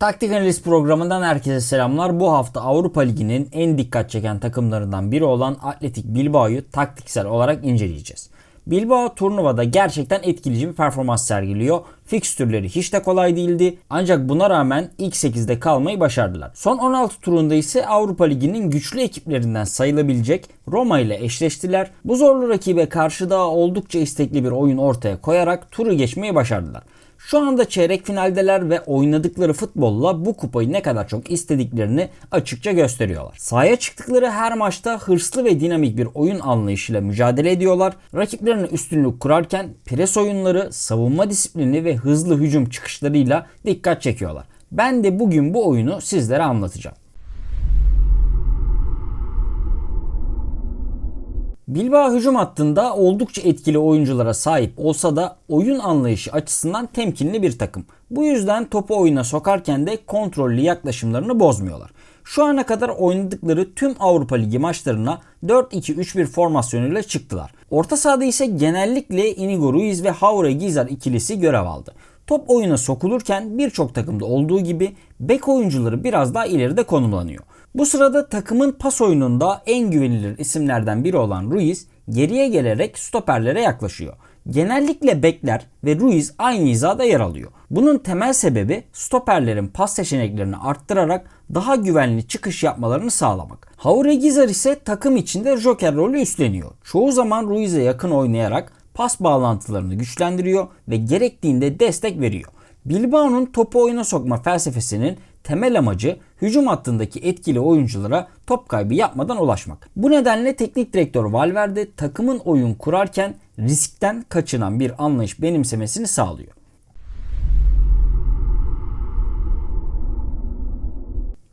Taktik Analiz programından herkese selamlar. Bu hafta Avrupa Ligi'nin en dikkat çeken takımlarından biri olan Atletik Bilbao'yu taktiksel olarak inceleyeceğiz. Bilbao turnuvada gerçekten etkileyici bir performans sergiliyor. Fikstürleri hiç de kolay değildi. Ancak buna rağmen ilk 8'de kalmayı başardılar. Son 16 turunda ise Avrupa Ligi'nin güçlü ekiplerinden sayılabilecek Roma ile eşleştiler. Bu zorlu rakibe karşı da oldukça istekli bir oyun ortaya koyarak turu geçmeyi başardılar. Şu anda çeyrek finaldeler ve oynadıkları futbolla bu kupayı ne kadar çok istediklerini açıkça gösteriyorlar. Sahaya çıktıkları her maçta hırslı ve dinamik bir oyun anlayışıyla mücadele ediyorlar. Rakiplerine üstünlük kurarken pres oyunları, savunma disiplini ve hızlı hücum çıkışlarıyla dikkat çekiyorlar. Ben de bugün bu oyunu sizlere anlatacağım. Bilbao hücum hattında oldukça etkili oyunculara sahip olsa da oyun anlayışı açısından temkinli bir takım. Bu yüzden topu oyuna sokarken de kontrollü yaklaşımlarını bozmuyorlar. Şu ana kadar oynadıkları tüm Avrupa Ligi maçlarına 4-2-3-1 formasyonuyla çıktılar. Orta sahada ise genellikle Inigo Ruiz ve Haure Gizar ikilisi görev aldı. Top oyuna sokulurken birçok takımda olduğu gibi bek oyuncuları biraz daha ileride konumlanıyor. Bu sırada takımın pas oyununda en güvenilir isimlerden biri olan Ruiz geriye gelerek stoperlere yaklaşıyor. Genellikle bekler ve Ruiz aynı hizada yer alıyor. Bunun temel sebebi stoperlerin pas seçeneklerini arttırarak daha güvenli çıkış yapmalarını sağlamak. Haure Gizar ise takım içinde joker rolü üstleniyor. Çoğu zaman Ruiz'e yakın oynayarak pas bağlantılarını güçlendiriyor ve gerektiğinde destek veriyor. Bilbao'nun topu oyuna sokma felsefesinin temel amacı hücum hattındaki etkili oyunculara top kaybı yapmadan ulaşmak. Bu nedenle teknik direktör Valverde takımın oyun kurarken riskten kaçınan bir anlayış benimsemesini sağlıyor.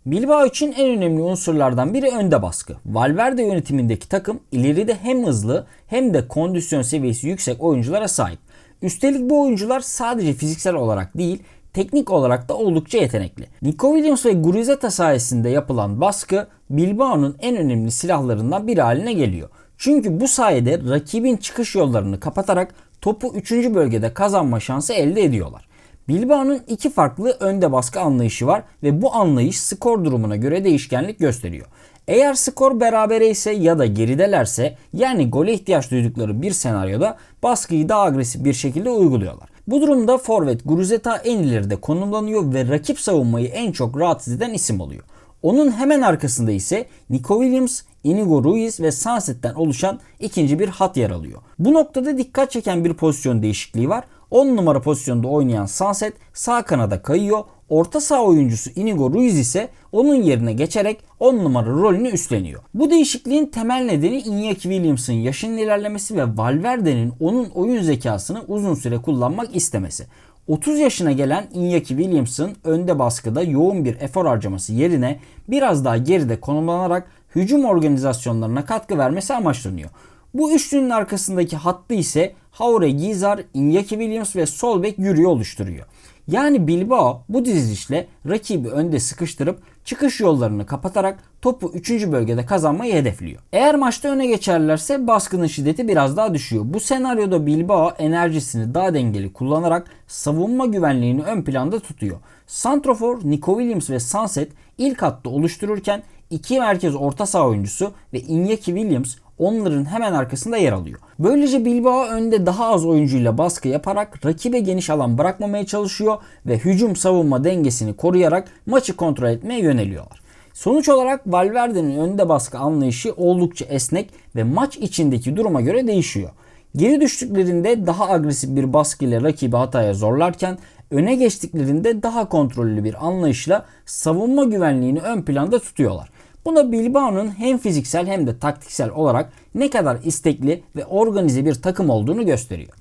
Bilbao için en önemli unsurlardan biri önde baskı. Valverde yönetimindeki takım ileride hem hızlı hem de kondisyon seviyesi yüksek oyunculara sahip. Üstelik bu oyuncular sadece fiziksel olarak değil, teknik olarak da oldukça yetenekli. Nico Williams ve Gurizeta sayesinde yapılan baskı Bilbao'nun en önemli silahlarından biri haline geliyor. Çünkü bu sayede rakibin çıkış yollarını kapatarak topu 3. bölgede kazanma şansı elde ediyorlar. Bilbao'nun iki farklı önde baskı anlayışı var ve bu anlayış skor durumuna göre değişkenlik gösteriyor. Eğer skor berabere ise ya da geridelerse yani gole ihtiyaç duydukları bir senaryoda baskıyı daha agresif bir şekilde uyguluyorlar. Bu durumda forvet Guruzeta en ileride konumlanıyor ve rakip savunmayı en çok rahatsız eden isim oluyor. Onun hemen arkasında ise Nico Williams, Inigo Ruiz ve Sunset'ten oluşan ikinci bir hat yer alıyor. Bu noktada dikkat çeken bir pozisyon değişikliği var. 10 numara pozisyonda oynayan Sunset sağ kanada kayıyor. Orta saha oyuncusu Inigo Ruiz ise onun yerine geçerek 10 numara rolünü üstleniyor. Bu değişikliğin temel nedeni Iñaki Williams'ın yaşının ilerlemesi ve Valverde'nin onun oyun zekasını uzun süre kullanmak istemesi. 30 yaşına gelen Iñaki Williams'ın önde baskıda yoğun bir efor harcaması yerine biraz daha geride konumlanarak hücum organizasyonlarına katkı vermesi amaçlanıyor. Bu üçlünün arkasındaki hattı ise Haure Gizar, Iñaki Williams ve Solbek yürüyor oluşturuyor. Yani Bilbao bu dizilişle rakibi önde sıkıştırıp çıkış yollarını kapatarak topu 3. bölgede kazanmayı hedefliyor. Eğer maçta öne geçerlerse baskının şiddeti biraz daha düşüyor. Bu senaryoda Bilbao enerjisini daha dengeli kullanarak savunma güvenliğini ön planda tutuyor. Santrofor, Nico Williams ve Sunset ilk hattı oluştururken iki merkez orta saha oyuncusu ve Iñaki Williams onların hemen arkasında yer alıyor. Böylece Bilbao önde daha az oyuncuyla baskı yaparak rakibe geniş alan bırakmamaya çalışıyor ve hücum savunma dengesini koruyarak maçı kontrol etmeye yöneliyorlar. Sonuç olarak Valverde'nin önde baskı anlayışı oldukça esnek ve maç içindeki duruma göre değişiyor. Geri düştüklerinde daha agresif bir baskı ile rakibi hataya zorlarken öne geçtiklerinde daha kontrollü bir anlayışla savunma güvenliğini ön planda tutuyorlar. Buna Bilbao'nun hem fiziksel hem de taktiksel olarak ne kadar istekli ve organize bir takım olduğunu gösteriyor.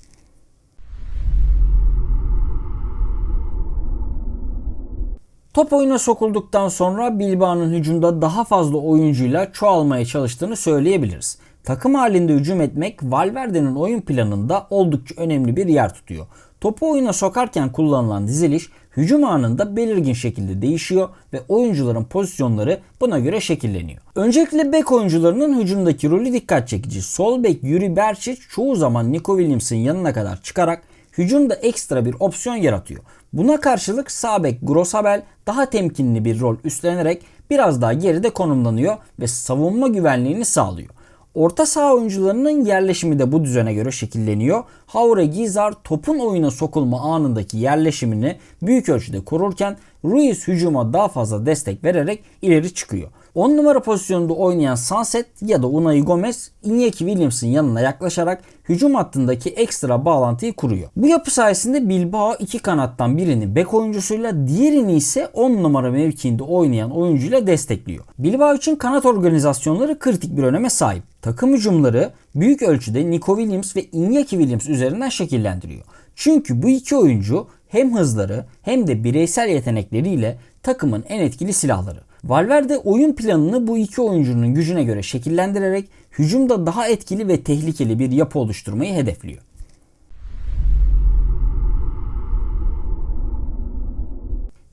Top oyuna sokulduktan sonra Bilbao'nun hücumda daha fazla oyuncuyla çoğalmaya çalıştığını söyleyebiliriz. Takım halinde hücum etmek Valverde'nin oyun planında oldukça önemli bir yer tutuyor. Topu oyuna sokarken kullanılan diziliş hücum anında belirgin şekilde değişiyor ve oyuncuların pozisyonları buna göre şekilleniyor. Öncelikle bek oyuncularının hücumdaki rolü dikkat çekici. Sol bek Yuri Berčić çoğu zaman Nico Williams'ın yanına kadar çıkarak hücumda ekstra bir opsiyon yaratıyor. Buna karşılık sağ bek Grosabel daha temkinli bir rol üstlenerek biraz daha geride konumlanıyor ve savunma güvenliğini sağlıyor. Orta saha oyuncularının yerleşimi de bu düzene göre şekilleniyor. Havre Gizar topun oyuna sokulma anındaki yerleşimini büyük ölçüde korurken Ruiz hücuma daha fazla destek vererek ileri çıkıyor. 10 numara pozisyonunda oynayan Sunset ya da Unai Gomez Iñaki Williams'ın yanına yaklaşarak hücum hattındaki ekstra bağlantıyı kuruyor. Bu yapı sayesinde Bilbao iki kanattan birini bek oyuncusuyla diğerini ise 10 numara mevkiinde oynayan oyuncuyla destekliyor. Bilbao için kanat organizasyonları kritik bir öneme sahip. Takım hücumları büyük ölçüde Nico Williams ve Iñaki Williams üzerinden şekillendiriyor. Çünkü bu iki oyuncu hem hızları hem de bireysel yetenekleriyle takımın en etkili silahları. Valverde oyun planını bu iki oyuncunun gücüne göre şekillendirerek hücumda daha etkili ve tehlikeli bir yapı oluşturmayı hedefliyor.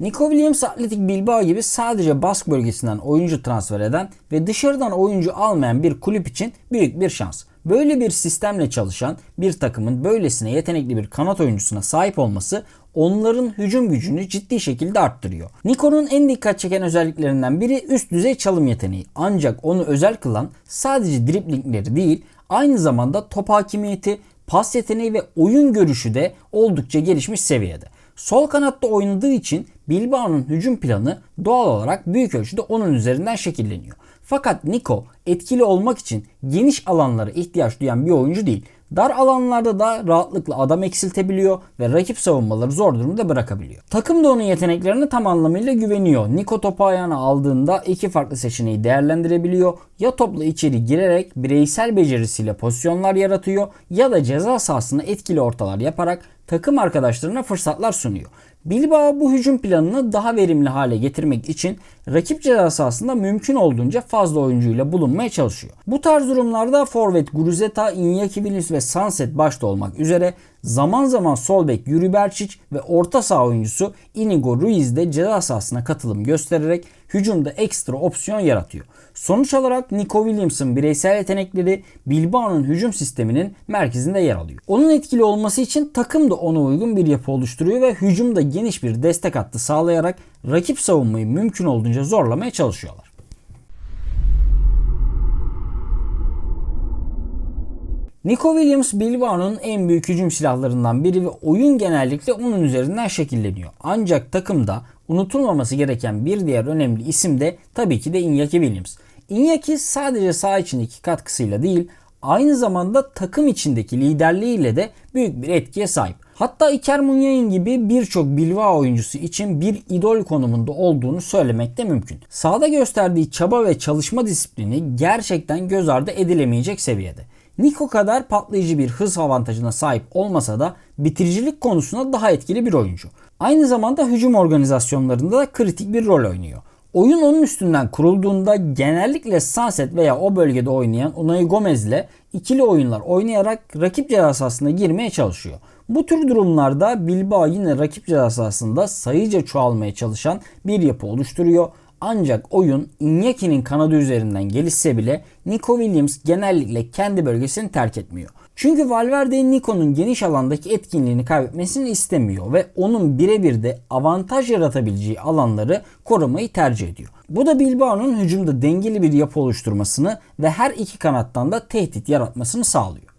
Nico Williams Atletik Bilbao gibi sadece Bask bölgesinden oyuncu transfer eden ve dışarıdan oyuncu almayan bir kulüp için büyük bir şans. Böyle bir sistemle çalışan bir takımın böylesine yetenekli bir kanat oyuncusuna sahip olması onların hücum gücünü ciddi şekilde arttırıyor. Nico'nun en dikkat çeken özelliklerinden biri üst düzey çalım yeteneği. Ancak onu özel kılan sadece driplingleri değil, aynı zamanda top hakimiyeti, pas yeteneği ve oyun görüşü de oldukça gelişmiş seviyede. Sol kanatta oynadığı için Bilbao'nun hücum planı doğal olarak büyük ölçüde onun üzerinden şekilleniyor. Fakat Nico etkili olmak için geniş alanlara ihtiyaç duyan bir oyuncu değil. Dar alanlarda da rahatlıkla adam eksiltebiliyor ve rakip savunmaları zor durumda bırakabiliyor. Takım da onun yeteneklerine tam anlamıyla güveniyor. Nico topu ayağına aldığında iki farklı seçeneği değerlendirebiliyor. Ya topla içeri girerek bireysel becerisiyle pozisyonlar yaratıyor ya da ceza sahasına etkili ortalar yaparak takım arkadaşlarına fırsatlar sunuyor. Bilbao bu hücum planını daha verimli hale getirmek için rakip ceza sahasında mümkün olduğunca fazla oyuncuyla bulunmaya çalışıyor. Bu tarz durumlarda forvet Gruzeta, Iñaki Williams ve Sunset başta olmak üzere zaman zaman sol bek Yuri Berčić ve orta saha oyuncusu Inigo Ruiz de ceza sahasına katılım göstererek hücumda ekstra opsiyon yaratıyor. Sonuç olarak Nico Williams'ın bireysel yetenekleri Bilbao'nun hücum sisteminin merkezinde yer alıyor. Onun etkili olması için takım da ona uygun bir yapı oluşturuyor ve hücumda geniş bir destek hattı sağlayarak rakip savunmayı mümkün olduğunca zorlamaya çalışıyorlar. Nico Williams Bilbao'nun en büyük hücum silahlarından biri ve oyun genellikle onun üzerinden şekilleniyor. Ancak takımda unutulmaması gereken bir diğer önemli isim de tabii ki de Iñaki Williams. Iñaki sadece saha içindeki katkısıyla değil aynı zamanda takım içindeki liderliğiyle de büyük bir etkiye sahip. Hatta Iker Munyain gibi birçok Bilbao oyuncusu için bir idol konumunda olduğunu söylemek de mümkün. Sahada gösterdiği çaba ve çalışma disiplini gerçekten göz ardı edilemeyecek seviyede. Nico kadar patlayıcı bir hız avantajına sahip olmasa da bitiricilik konusunda daha etkili bir oyuncu. Aynı zamanda hücum organizasyonlarında da kritik bir rol oynuyor. Oyun onun üstünden kurulduğunda genellikle Sunset veya o bölgede oynayan Unai Gomez ile ikili oyunlar oynayarak rakip ceza sahasına girmeye çalışıyor. Bu tür durumlarda Bilbao yine rakip ceza sahasında sayıca çoğalmaya çalışan bir yapı oluşturuyor. Ancak oyun Inyaki'nin kanadı üzerinden gelişse bile Nico Williams genellikle kendi bölgesini terk etmiyor. Çünkü Valverde Nico'nun geniş alandaki etkinliğini kaybetmesini istemiyor ve onun birebir de avantaj yaratabileceği alanları korumayı tercih ediyor. Bu da Bilbao'nun hücumda dengeli bir yapı oluşturmasını ve her iki kanattan da tehdit yaratmasını sağlıyor.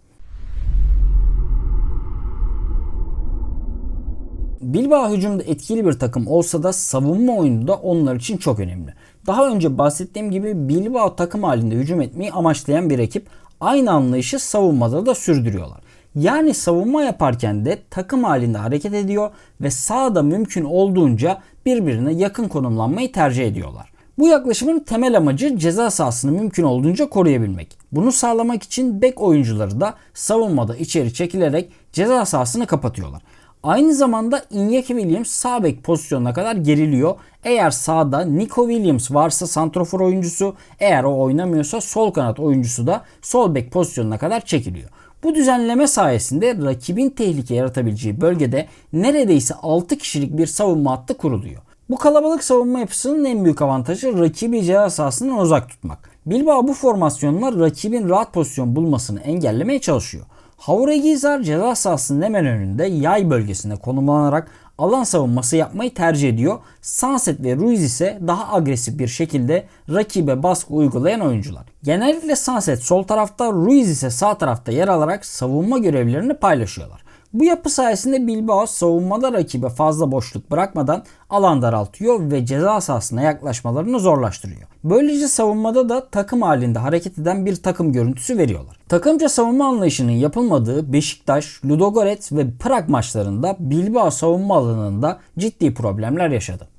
Bilbao hücumda etkili bir takım olsa da savunma oyunu da onlar için çok önemli. Daha önce bahsettiğim gibi Bilbao takım halinde hücum etmeyi amaçlayan bir ekip aynı anlayışı savunmada da sürdürüyorlar. Yani savunma yaparken de takım halinde hareket ediyor ve sağda mümkün olduğunca birbirine yakın konumlanmayı tercih ediyorlar. Bu yaklaşımın temel amacı ceza sahasını mümkün olduğunca koruyabilmek. Bunu sağlamak için bek oyuncuları da savunmada içeri çekilerek ceza sahasını kapatıyorlar. Aynı zamanda Iñaki Williams sağ bek pozisyonuna kadar geriliyor. Eğer sağda Nico Williams varsa santrofor oyuncusu, eğer o oynamıyorsa sol kanat oyuncusu da sol bek pozisyonuna kadar çekiliyor. Bu düzenleme sayesinde rakibin tehlike yaratabileceği bölgede neredeyse 6 kişilik bir savunma hattı kuruluyor. Bu kalabalık savunma yapısının en büyük avantajı rakibi ceza sahasından uzak tutmak. Bilbao bu formasyonla rakibin rahat pozisyon bulmasını engellemeye çalışıyor. Hauregizar ceza sahasının hemen önünde yay bölgesinde konumlanarak alan savunması yapmayı tercih ediyor. Sunset ve Ruiz ise daha agresif bir şekilde rakibe baskı uygulayan oyuncular. Genellikle Sunset sol tarafta, Ruiz ise sağ tarafta yer alarak savunma görevlerini paylaşıyorlar. Bu yapı sayesinde Bilbao savunmada rakibe fazla boşluk bırakmadan alan daraltıyor ve ceza sahasına yaklaşmalarını zorlaştırıyor. Böylece savunmada da takım halinde hareket eden bir takım görüntüsü veriyorlar. Takımca savunma anlayışının yapılmadığı Beşiktaş, Ludogorets ve Prag maçlarında Bilbao savunma alanında ciddi problemler yaşadı.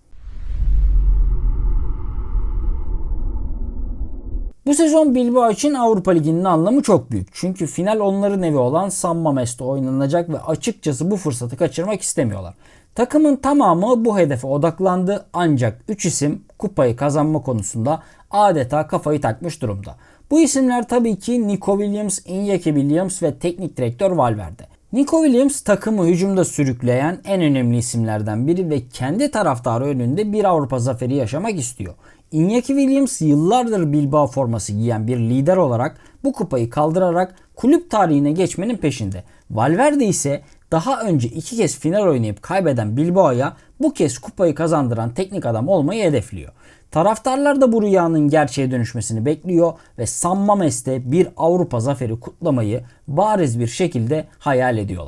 Bu sezon Bilbao için Avrupa Ligi'nin anlamı çok büyük. Çünkü final onların evi olan San Mames'te oynanacak ve açıkçası bu fırsatı kaçırmak istemiyorlar. Takımın tamamı bu hedefe odaklandı ancak 3 isim kupayı kazanma konusunda adeta kafayı takmış durumda. Bu isimler tabii ki Nico Williams, Iñaki Williams ve teknik direktör Valverde. Nico Williams takımı hücumda sürükleyen en önemli isimlerden biri ve kendi taraftarı önünde bir Avrupa zaferi yaşamak istiyor. Iñaki Williams yıllardır Bilbao forması giyen bir lider olarak bu kupayı kaldırarak kulüp tarihine geçmenin peşinde. Valverde ise daha önce iki kez final oynayıp kaybeden Bilbao'ya bu kez kupayı kazandıran teknik adam olmayı hedefliyor. Taraftarlar da bu rüyanın gerçeğe dönüşmesini bekliyor ve San Mames'te bir Avrupa zaferi kutlamayı bariz bir şekilde hayal ediyorlar.